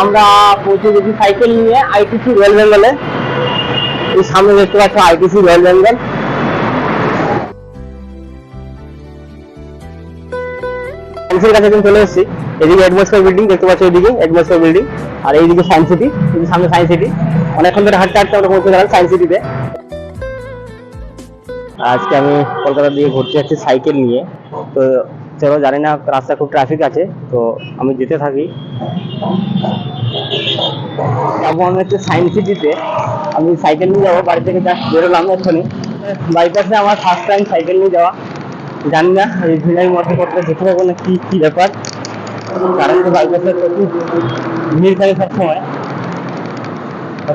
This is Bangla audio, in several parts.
আমরা পৌঁছে গেছি সাইকেল নিয়ে আইটিসি রয়্যাল বেঙ্গলে। এই সামনে দেখতে পাচ্ছ আইটিসি রয়্যাল বেঙ্গল। কাছে এখন চলে এসেছি। এদিকে বিল্ডিং দেখতে বিল্ডিং আর এইদিকে সায়েন্স সিটি সামনে সিটি সিটিতে আজকে আমি কলকাতা দিয়ে ঘুরতে যাচ্ছি সাইকেল নিয়ে। তো চলো জানি না রাস্তা খুব ট্রাফিক আছে, তো আমি যেতে থাকি। যাব আমি হচ্ছে সায়েন্স সিটিতে আমি সাইকেল নিয়ে যাব, বাড়ি থেকে জাস্ট বেরোলাম এক্ষুনি। বাইপাসে আমার ফার্স্ট টাইম সাইকেল নিয়ে যাওয়া। জানি না, এই ভিড়ের মধ্যে করতে দেখতে পাবো না, কি কি ব্যাপার। কারণ তো বাইপাসে প্রচুর ভিড় থাকে সবসময়।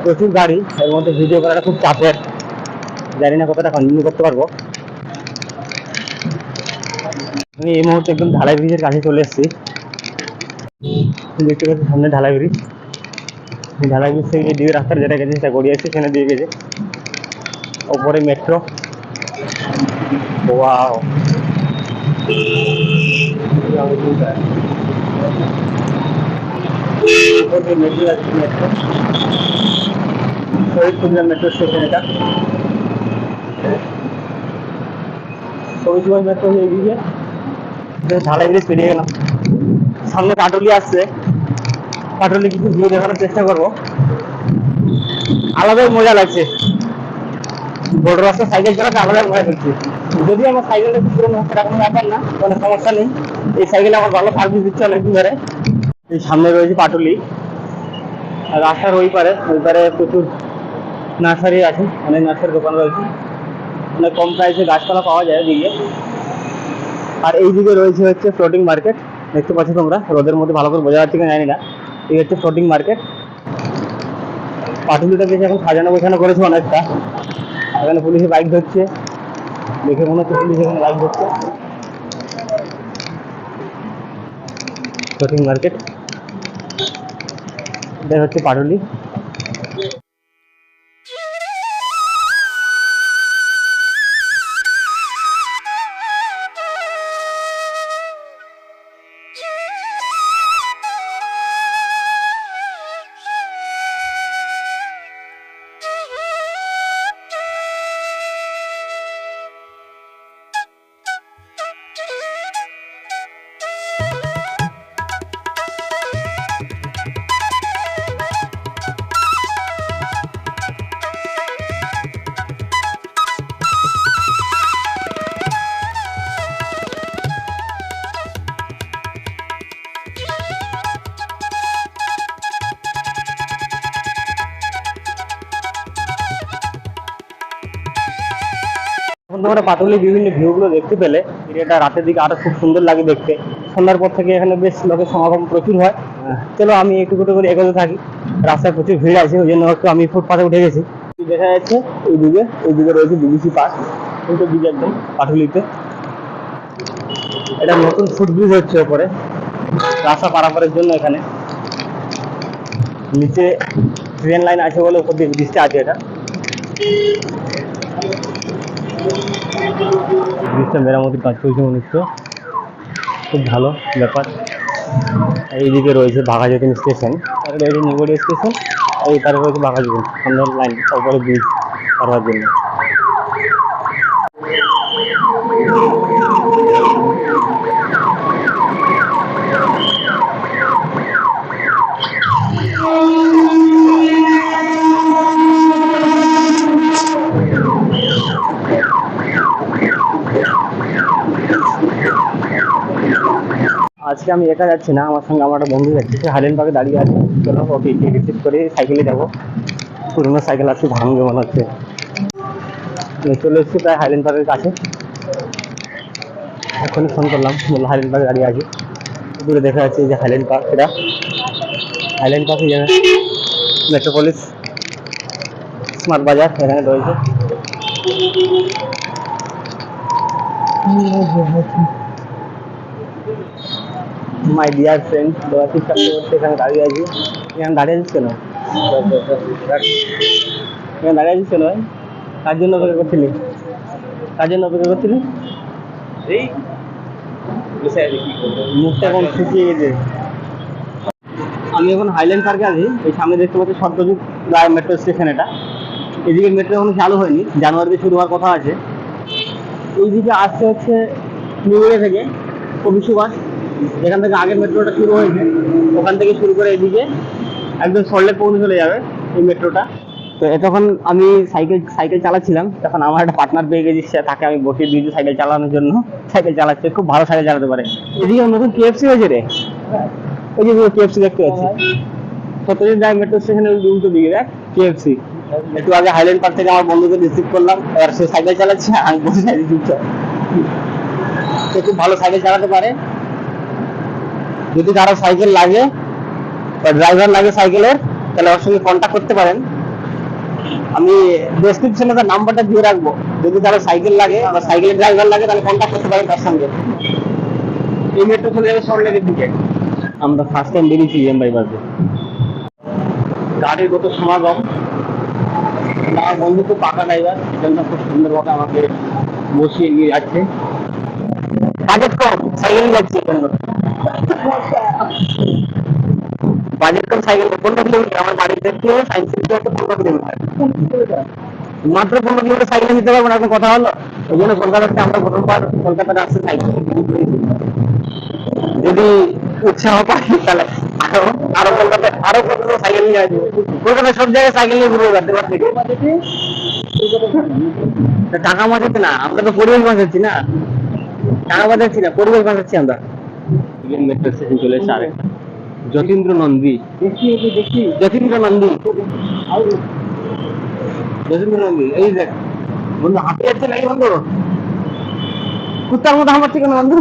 প্রচুর গাড়ি, এর মধ্যে ভিডিও করাটা খুব চাপের। জানি না কতটা কন্টিনিউ করতে পারব। আমি এই মুহূর্তে একদম ঢালাই ব্রিজের কাছে চলে এসেছি। দেখতে পাচ্ছি সামনে ঢালাই ব্রিজ। ঢালাই ব্রিজ থেকে দিয়ে রাস্তার যেটা গেছে সেটা গড়িয়ে এসে সেখানে দিয়ে গেছে। ওপরে মেট্রো মেট্রো আছে মেট্রো মেট্রো স্টেশন এটা। মেট্রো হয়ে গিয়ে পেরিয়ে গেলাম। সামনে কাটলি আসছে। কাটলি কিছু দেখানোর চেষ্টা আলাদাই মজা লাগছে। বড় রাস্তা সাইকেল চালাতে আলাদাই মজা লাগছে। যদি আমার সাইকেলটা একটু ব্যাপার না কোনো সমস্যা নেই। এই সাইকেলে আমার ভালো সার্ভিস দিচ্ছে ধরে। এই সামনে রয়েছে পাটুলি আর রাস্তার ওই পারে ওই পারে প্রচুর নার্সারি আছে, অনেক নার্সারি দোকান রয়েছে। অনেক কম প্রাইসে গাছপালা পাওয়া যায় ওদিকে। আর এই এইদিকে রয়েছে হচ্ছে ফ্লোটিং মার্কেট দেখতে পাচ্ছ তোমরা, রোদের মধ্যে ভালো করে বোঝা যাচ্ছে জানি না। এই হচ্ছে ফ্লোটিং মার্কেট পাটুলিটা বেশি এখন সাজানো গোছানো করেছে অনেকটা। এখানে পুলিশে বাইক ধরছে। দেখে মনে হচ্ছে পুলিশ এখানে বাইক ধরছে। ফ্লোটিং মার্কেট এটা হচ্ছে পাটুলি। এখন তোমরা পাটুলির বিভিন্ন ভিউগুলো দেখতে পেলে এরিয়াটা রাতের দিকে আরও খুব সুন্দর লাগে দেখতে। সন্ধ্যার পর থেকে এখানে বেশ লোকের সমাগম প্রচুর হয়। চলো আমি একটু একটু করে এগোতে থাকি। রাস্তায় প্রচুর ভিড় আছে, ওই জন্য একটু আমি ফুটপাতে উঠে গেছি। দেখা যাচ্ছে এইদিকে এইদিকে রয়েছে বিবিসি পার্ক কিন্তু দিকে একদম পাটুলিতে। এটা নতুন ফুটব্রিজ হচ্ছে ওপরে। রাস্তা পারাপারের জন্য এখানে। নিচে ট্রেন লাইন আছে বলে উপর দিয়ে আছে এটা। ব্রিজটা মেরামতির কাজ চলছে হচ্ছে। খুব ভালো ব্যাপার। এইদিকে রয়েছে বাঘাযতীন স্টেশন। তার রয়েছে নিগড়িয়া স্টেশন। এই তারপরে রয়েছে বাঘাযতীন। সুন্দর লাইন, তারপরে ব্রিজ করার জন্য। আজকে আমি একা যাচ্ছি না, আমার সঙ্গে আমার একটা বন্ধু যাচ্ছে, সে হাইল্যান্ড পার্কে দাঁড়িয়ে আছে। চলো, ওকে রিসিভ করে সাইকেলে যাব। পুরোনো সাইকেল আছে, ভাঙবে মনে হচ্ছে। চলে এসেছি প্রায় হাইল্যান্ড পার্কের কাছে। এখনই ফোন করলাম, বলল হাইল্যান্ড পার্কে দাঁড়িয়ে আছে। দূরে দেখা যাচ্ছে যে হাইল্যান্ড পার্ক এটা হাইল্যান্ড পার্ক জায়গায় মেট্রোপলিস স্মার্ট বাজার এখানে রয়েছে। My dear friend Debashis Chakraborty এখানে দাঁড়িয়ে আছি এখানে দাঁড়িয়ে আছিস কেন এখানে দাঁড়িয়ে আছিস কেন ভাই কার জন্য অপেক্ষা করছিলি কার জন্য অপেক্ষা করছিলি এই মুখটা এখন শুকিয়ে গেছে। আমি এখন হাইল্যান্ড পার্কে আছি। এই সামনে দেখতে পাচ্ছি সত্যজিৎ রায় মেট্রো স্টেশন এটা। এদিকে মেট্রো এখনও চালু হয়নি। জানুয়ারিতে শুরু হওয়ার কথা আছে। এইদিকে আসতে হচ্ছে নিউইয়ে থেকে কবি সুভাষ যেখান থেকে আগের মেট্রোটা শুরু হয়েছে, ওখান থেকে শুরু করে এদিকে একদম সল্লেক পৌঁছে চলে যাবে এই মেট্রোটা। তো তখন আমি সাইকেল সাইকেল চালাচ্ছিলাম, তখন আমার একটা পার্টনার পেয়ে গেছি, সে তাকে আমি বসিয়ে দিয়েছি সাইকেল চালানোর জন্য। সাইকেল চালাচ্ছে, খুব ভালো সাইকেল চালাতে পারে। এদিকে নতুন কেএফসি হয়েছে রে। ওই যে কেএফসি দেখতে পাচ্ছি। সত্যজিৎ রায় মেট্রো স্টেশনের উল্টো দিকে দেখ কেএফসি একটু আগে হাইল্যান্ড পার্ক থেকে আমার বন্ধুকে রিসিভ করলাম, এবার সে সাইকেল চালাচ্ছে, আমি বসে চুপচাপ। সে খুব ভালো সাইকেল চালাতে পারে। যদি কারও সাইকেল লাগে বা ড্রাইভার লাগে সাইকেলের তাহলে ওর সঙ্গে কন্ট্যাক্ট করতে পারেন। আমি ডেসক্রিপশনে তার নাম্বারটা দিয়ে রাখব। যদি কারও সাইকেল লাগে বা সাইকেলের ড্রাইভার লাগে তাহলে কন্ট্যাক্ট করতে পারেন তার সঙ্গে। এই মেট্রো চলে যাবে সল্টলেকের দিকে। আমরা ফার্স্ট টাইম বেরিয়েছি এম বাইপাসে গাড়ির কত সমাগম। আমার বন্ধু খুব পাকা ড্রাইভার সেজন্য খুব সুন্দরভাবে আমাকে বসিয়ে নিয়ে যাচ্ছে। বাজেট কম সাইকেল যাচ্ছে। সাইকেল মাত্র পনেরো কিলোমিটার সাইকেল নিতে কথা হলো, ওই জন্য কলকাতা থেকে আমরা প্রথমবার কলকাতাতে আসছে সাইকেল যদি উৎসাহ পাই, তাহলে আরও আরও কলকাতা আরও কলকাতা সাইকেল নিয়ে আসব। কলকাতা সব জায়গায় সাইকেল নিয়ে পারছি টাকা বাঁচাতে না, আমরা তো পরিবেশ বাঁচাচ্ছি না। টাকা বাঁচাচ্ছি না, পরিবেশ বাঁচাচ্ছি আমরা। মেট্রো স্টেশন চলে আরেকটা। যতীন্দ্র নন্দী। যতীন্দ্র নন্দী। যতীন্দ্র নন্দী এই দেখ। বন্ধু হাঁটে যাচ্ছে নাকি বন্ধু? কুত্তার মতো কেন বন্ধু।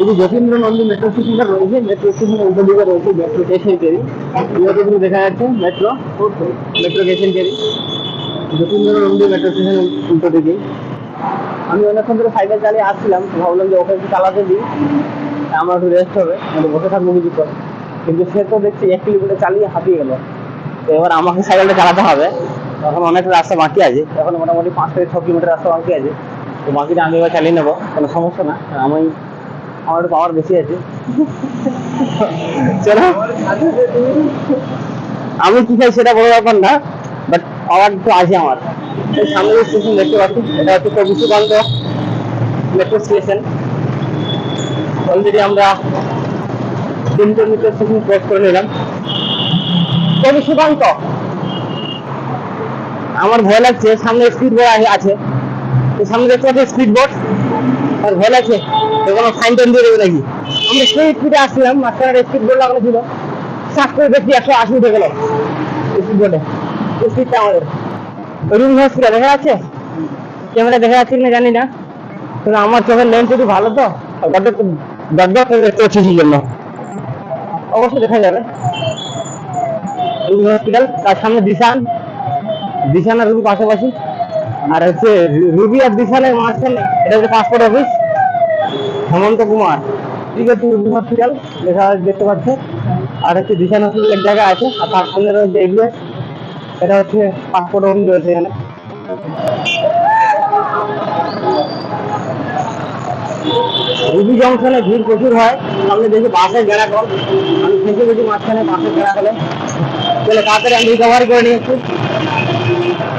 এই যে যতীন্দ্র নন্দী মেট্রো স্টেশনটা রয়েছে মেট্রো স্টেশনের উল্টো দিকে রয়েছে মেট্রো কেরি দেখা যাচ্ছে মেট্রো মেট্রো স্টেশন কেরি যতীন্দ্র নন্দী মেট্রো স্টেশন উল্টো দিকে। আমি অনেকক্ষণ ধরে সাইকেল চালিয়ে আসছিলাম ভাবলাম যে ওকে একটু চালাতে দিই। আমার একটু রেস্ট হবে মানে বসে থাকব কিছু করে কিন্তু সে তো দেখছি এক কিলোমিটার চালিয়ে হাঁপিয়ে গেল। তো এবার আমাকে সাইকেলটা চালাতে হবে। এখন অনেক রাস্তা বাকি আছে। এখন মোটামুটি পাঁচ থেকে ছ কিলোমিটার রাস্তা বাকি আছে। তো বাকিটা আমি এবার চালিয়ে নেব, কোনো সমস্যা না। আমি, আমার একটু পাওয়ার বেশি আছে। চলো। আমি কি খাই সেটা বড় ব্যাপার না বাট পাওয়ার একটু আছে আমার। সামনে স্টেশন দেখতে পাচ্ছি, এটা হচ্ছে কবি সুকান্ত মেট্রো স্টেশন অলরেডি আমরা তিনটে মেট্রো স্টেশন ক্রস করে নিলাম। কবি সুকান্ত আমার ভয় লাগছে, সামনে স্পিড বোর্ড আছে। তো সামনে দেখতে পাচ্ছি স্পিড বোর্ড আর ভয় লাগছে, তো কোনো ফাইন টাইন দিয়ে দেবে নাকি? আমরা সেই স্পিডে আসছিলাম, মাঝখানে স্পিড বোর্ড লাগানো ছিল। চাষ করে দেখছি একশো আশি উঠে গেল স্পিড বোর্ডে স্পিডটা আমাদের। রুম হসপিটাল দেখা যাচ্ছে? ক্যামেরা দেখা যাচ্ছে কিনা জানি না। কিন্তু আমার চোখের লেন্স একটু ভালো তো কত দশ দশ করে দেখতে পাচ্ছি সেই জন্য অবশ্যই দেখা যাবে। রুম হসপিটাল, তার সামনে দিশান। দিশান আর রুবি পাশাপাশি। আর হচ্ছে রুবি আর দিশানের মাঝখানে, এটা হচ্ছে পাসপোর্ট অফিস হেমন্ত কুমার। ঠিক আছে রুবি হসপিটাল দেখা দেখতে পাচ্ছে আর হচ্ছে দিশান হসপিটাল এক জায়গায় আছে, আর তার সামনে রয়েছে এগুলো। এটা হচ্ছে পাসপোর্ট অফিস রয়েছে এখানে। রুবি জংশনে ভিড় প্রচুর হয়। সামনে দেখি বাসের কল আমি ফেঁসে গেছি মাঝখানে কলে চলে আমি রিকভারি করে একটু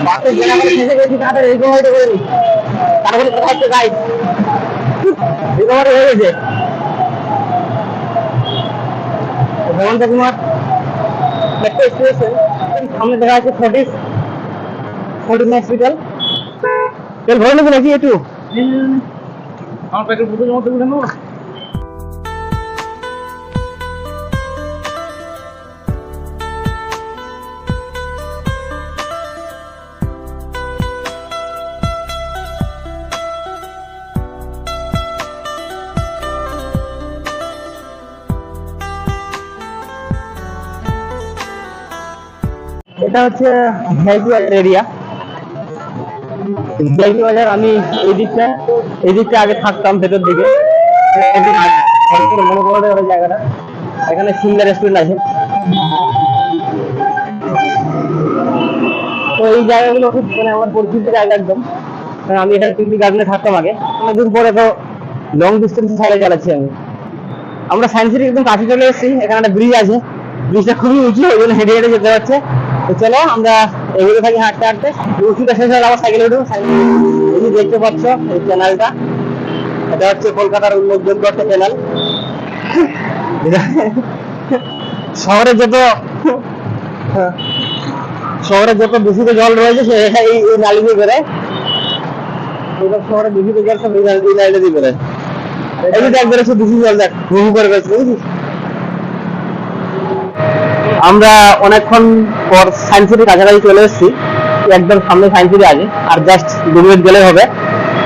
বাসের গেড়া গেছি তাড়াতাড়ি রিকভারি করে নিই। তারপরে কোথায় হচ্ছে হয়ে গেছে। হেমন্ত কুমার মেট্রো স্টেশন সামনে দেখা যাচ্ছে ফোর্টিস ফোর্টিস হসপিটাল তেল ভরে নেব নাকি একটু? আমার প্যাকেট বুঝে মতো বুঝে নেব এটা হচ্ছে ভিআইপি এরিয়া ভিআইপি বাজার, আমি এই দিকটা এই দিকটা আগে থাকতাম ভেতর দিকে। মনে পড়ে জায়গাটা। এখানে সিমলা রেস্টুরেন্ট আছে। তো এই জায়গাগুলো খুব মানে আমার পরিচিত জায়গা একদম। কারণ আমি এখানে পিকনিক গার্ডেনে থাকতাম আগে। অনেকদিন পরে তো লং ডিস্টেন্স সাইকেল চালাচ্ছি আমি। আমরা সায়েন্স সিটির একদম কাছে চলে এসেছি। এখানে একটা ব্রিজ আছে। ব্রিজটা খুবই উঁচু, ওই জন্য হেঁটে হেঁটে যেতে হচ্ছে। চলো, আমরা এগুলো থাকি হাঁটতে হাঁটতে। শেষ হলে আবার দেখতে পাচ্ছ এই এটা হচ্ছে কলকাতার উল্লেখযোগ্য একটা শহরে যত শহরে যত দূষিত জল রয়েছে, সে এই নালি দিয়ে এবার শহরে দূষিত জল সব এই নালি- দিয়ে বেরোয়। এই দেখ দূষিত জল, দেখ। হুহু করে বেরোচ্ছে, বুঝেছিস? আমরা অনেকক্ষণ পর সায়েন্স সিটির কাছাকাছি চলে এসেছি। একদম সামনে সায়েন্স সিটি আছে আর জাস্ট দু মিনিট গেলে হবে।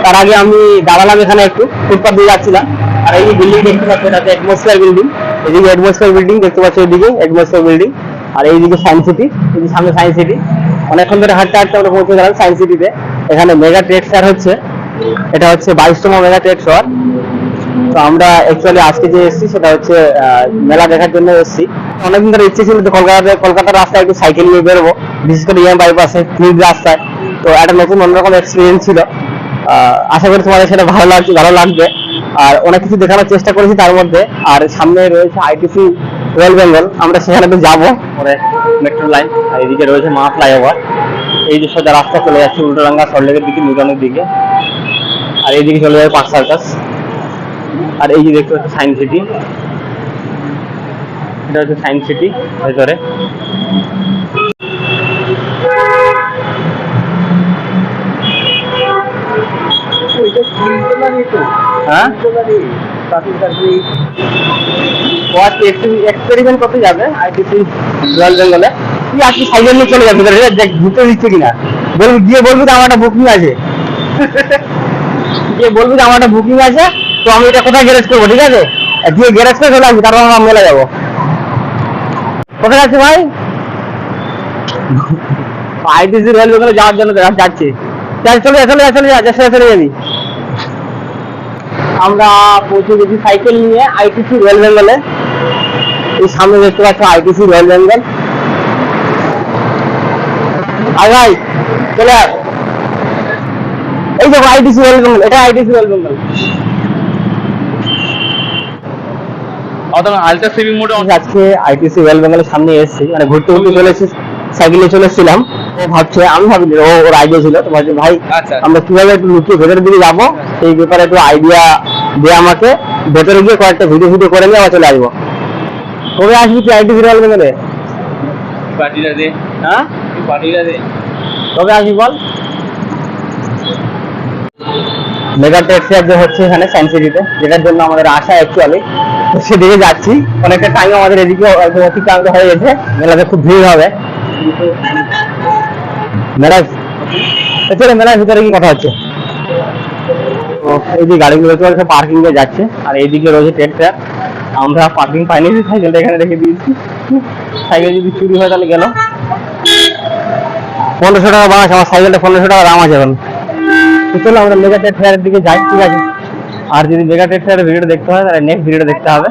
তার আগে আমি দাঁড়ালাম এখানে একটু ফুটপাথ দিয়ে যাচ্ছিলাম। আর এই বিল্ডিং দেখতে পাচ্ছি, এটা অ্যাটমসফিয়ার বিল্ডিং এদিকে অ্যাটমসফিয়ার বিল্ডিং দেখতে পাচ্ছি এদিকে অ্যাটমসফিয়ার বিল্ডিং আর এইদিকে সায়েন্স সিটি, এই সামনে সায়েন্স সিটি। অনেকক্ষণ ধরে হাঁটতে হাঁটতে আমরা পৌঁছে গেলাম সায়েন্স সিটিতে। এখানে মেগা ট্রেড ফেয়ার হচ্ছে। এটা হচ্ছে বাইশতম মেগা ট্রেড ফেয়ার তো আমরা অ্যাকচুয়ালি আজকে যে এসেছি, সেটা হচ্ছে মেলা দেখার জন্য এসেছি। অনেকদিন ধরে ইচ্ছে ছিল যে কলকাতাতে কলকাতার রাস্তায় একটু সাইকেল নিয়ে বেরোবো। বিশেষ করে ইএম বাইপাসে স্পিড রাস্তায়। তো একটা নতুন অন্যরকম এক্সপিরিয়েন্স ছিল। আশা করি তোমাদের সেটা ভালো লাগছে, ভালো লাগবে। আর অনেক কিছু দেখানোর চেষ্টা করেছি তার মধ্যে। আর সামনে রয়েছে আইটিসি রয়্যাল বেঙ্গল আমরা সেখানে তো যাব। পরে মেট্রো লাইন আর এদিকে রয়েছে মা ফ্লাইওভার এই যে সোজা রাস্তা চলে যাচ্ছে উল্টোডাঙ্গা সল্টলেকের দিকে নিউটনের দিকে। আর এইদিকে চলে যাবে পাঁচ সার্কাস। আর এই যে দেখতে পাচ্ছি সায়েন্স সিটি। এটা হচ্ছে সায়েন্স সিটি ভেতরে। হ্যাঁ? সাইকেল নিয়ে চলে যাবে দেখ ঢুকতে দিচ্ছে কিনা। বলবি, গিয়ে বলবি তো আমার বুকিং আছে। গিয়ে একটা বুকিং আছে, তো আমি এটা কোথায় গ্যারেজ করব, ঠিক আছে? গিয়ে গ্যারেজ করে চলে আসবি, তারপর আমরা মেলা যাব। কোথায় যাচ্ছি ভাই? আইটিসি রেল বেঙ্গলে যাওয়ার জন্য যাচ্ছি। চল চলে চলে যা চলে চলে যাবি। আমরা পৌঁছে গেছি সাইকেল নিয়ে আইটিসি রেল বেঙ্গলে এই সামনে দেখতে পাচ্ছ আইটিসি রেল বেঙ্গল আর ভাই চলে এই দেখো আইটিসি ওয়েল বেঙ্গল এটা ITC well Bengal ultra saving মোডে আজকে আইটিসি ওয়েল বেঙ্গলের সামনে এসেছি। মানে ঘুরতে ঘুরতে চলে এসেছি সাইকেলে চলে এসেছিলাম। ও ভাবছে আমি ভাবিনি ও ওর আইডিয়া ছিল। তো ভাবছি ভাই আচ্ছা। আমরা কীভাবে একটু লুকিয়ে ভেতরের দিকে যাব? সেই ব্যাপারে একটু আইডিয়া আমাকে। ভেতরে গিয়ে কয়েকটা ভিডিও ভিডিও করে নিয়ে আবার চলে আসব। কবে আসবি বেঙ্গলে পার্টিটা দে। হ্যাঁ? পার্টিটা দে। কবে আসবি বল? মেগা টেক্সিয়ার যে হচ্ছে এখানে সায়েন্স সিটিতে যেটার জন্য আমাদের আশা অ্যাকচুয়ালি সেদিকে যাচ্ছি। অনেকটা টাইম আমাদের এদিকে অতিক্রান্ত হয়ে গেছে। মেলাতে খুব ভিড় হবে। মেলা চলে মেলার ভিতরে কি কথা হচ্ছে? এই যে গাড়িগুলো চলছে পার্কিং এ যাচ্ছে। আর এইদিকে রয়েছে ট্রেড ফেয়ার আমরা পার্কিং পাইনি সাইকেলটা এখানে রেখে দিয়েছি। সাইকেল যদি চুরি হয় তাহলে গেল। পনেরোশো টাকা বাংলা আমার সাইকেলটা পনেরোশো টাকা দাম আছে এখন। চলো আমরা মেগা ট্রেড দিকে যাই, ঠিক আছে? আর যদি মেগা ফেয়ারের ভিডিও দেখতে হয় তাহলে নেক্সট ভিডিওটা দেখতে হবে।